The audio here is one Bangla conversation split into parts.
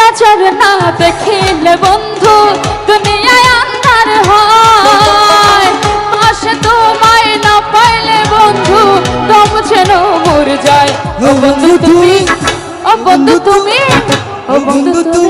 নজর না দেখিলে বন্ধু, দুনিয়ায় আন্ধার হয়। পাশে তোমায় না পাইলে বন্ধু দম যেন মর যায়। ও বন্ধু তুমি, ও বন্ধু তুমি, ও বন্ধু তুমি।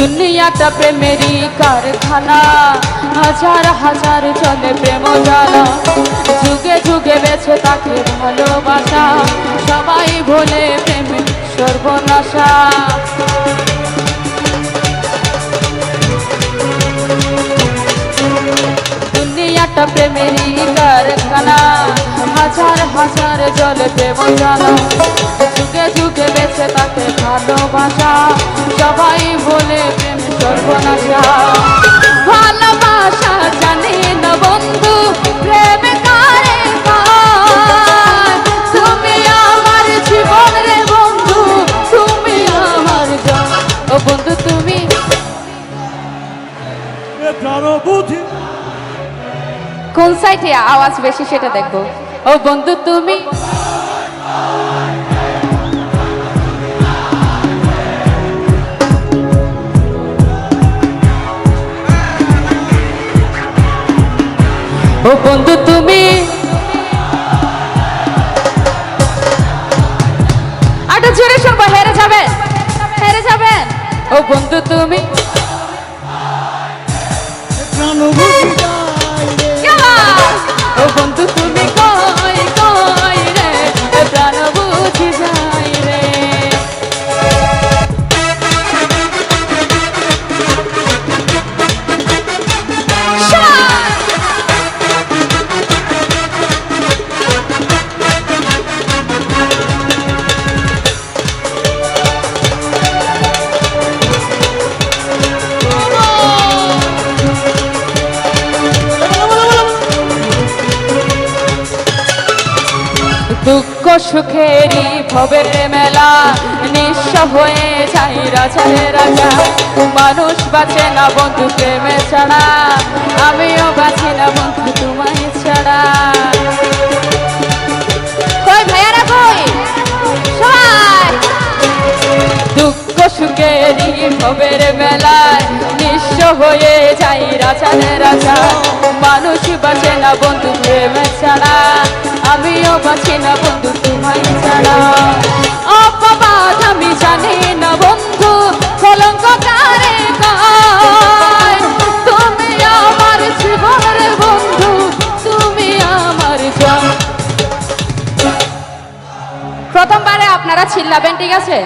দুনিয়াটা প্রেমেরই কারখানা। হাজার হাজার চলে প্রেম জ্বালা। যুগে যুগে বেছে তাকে ভালোবাসা। সবাই বলে প্রেমে সর্বনাশা। দুনিয়াটা প্রেমেরই কারখানা। হাজার হাজার জলে প্রেম জ্বালা। যুগে যুগে বেছে তাকে ভালোবাসা। সবাই বলে প্রেম সর্বনাশা। ভালোবাসা জানি না বন্ধু প্রেম কারে তুমি আমার জীবন রে বন্ধু তুমি আমার ও বন্ধু তুমি কোন সাইডে আওয়াজ বেশি সেটা দেখো ও বন্ধু তুমি ও বন্ধু তুমি। আটা জোরে শুনব হেরে যাবেন। হেরে যাবেন। ও বন্ধু তুমি। যায়! ও বন্ধু তুমি কই কই রে? প্রাণ বুঝি যাই দুঃখ সুখেরই ভবের মেলা। নিঃস্ব হয়ে যাই রাজারে রাজা। মানুষ বাঁচে না বন্ধু প্রেমে ছাড়া। আমিও বাঁচি না বন্ধু তোমায় ছাড়া। কই ভাইয়ারা কই? সবাই! দুঃখ সুখেরই ভবের মেলায় নিঃস্ব হয়ে যাই রাজারে রাজা। মানুষ বাঁচে না বন্ধু প্রেমে ছাড়া। আমিও বাঁচি না বন্ধু, তোমায় ছাড়া। অপবাদ আমি জানি না বন্ধু কলঙ্ক কারে তুমি আমার জীবনের বন্ধু, তুমি আমার প্রথমবারে আপনারা চিল্লাবেন, ঠিক আছে?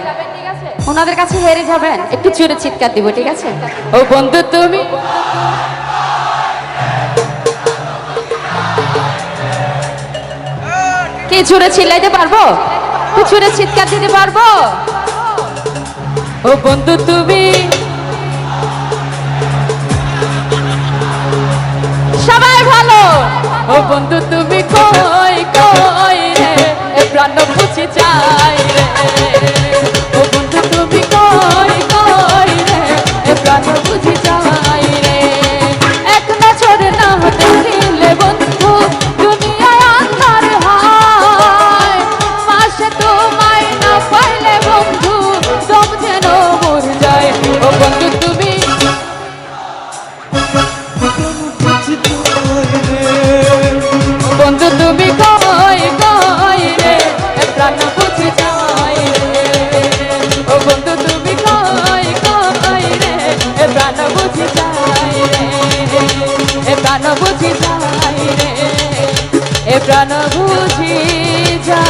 ওনাদের কাছে হেরে যাবেন, একটু জোরে চিৎকার দিব, ঠিক আছে? ও বন্ধু, তুমি? জোরে চিল্লাইতে পারব? জোরে চিৎকার দিতে পারব? ও বন্ধু তুমি। সবাই ভালো। ও বন্ধু তুমি কই কই রে? প্রাণ বুঝি চাও প্রাণ বুঝি যা